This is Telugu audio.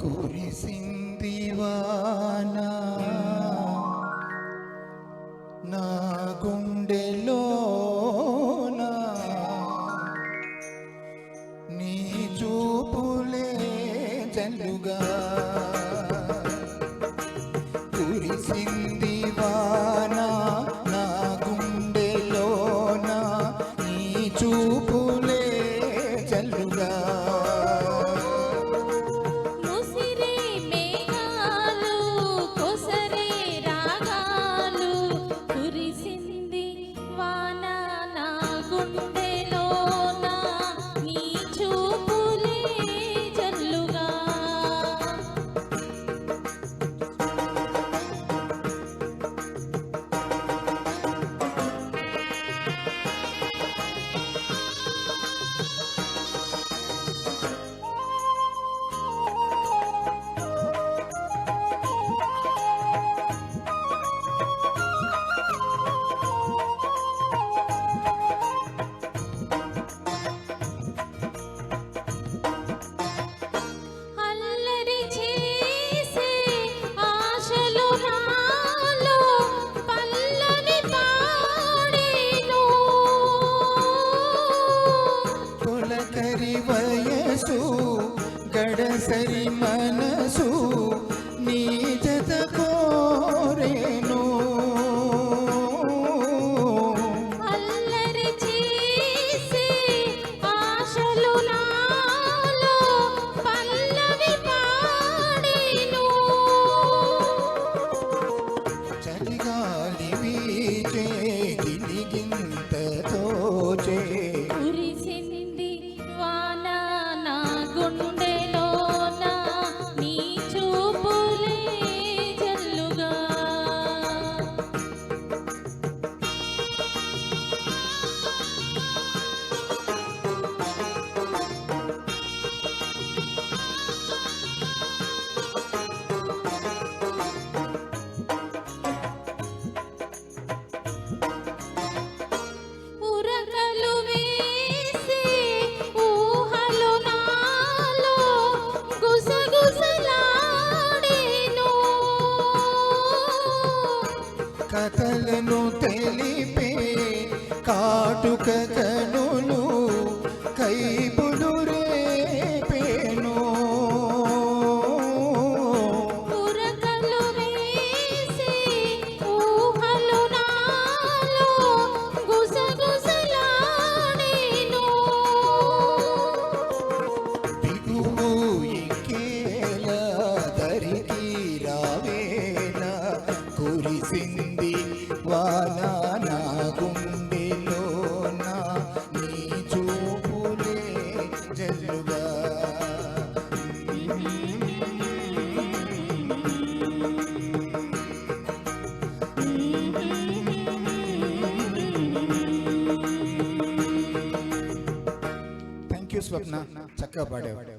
కురిసింది వాన. నా గుండెలోన నీ చూపులే జల్లుగా కురిసింది గడసరి మనసు నీ జత కోరేను. అల్లరి చేసే ఆశలు నాలో పల్లవి పాడేను. చలిగాలి వీచే గిలిగింత కథలను తెలిపే కాటుక కనులు కైపులు రేపేను ఉరకలు స్వప్న చక్కగా పాడేవాడు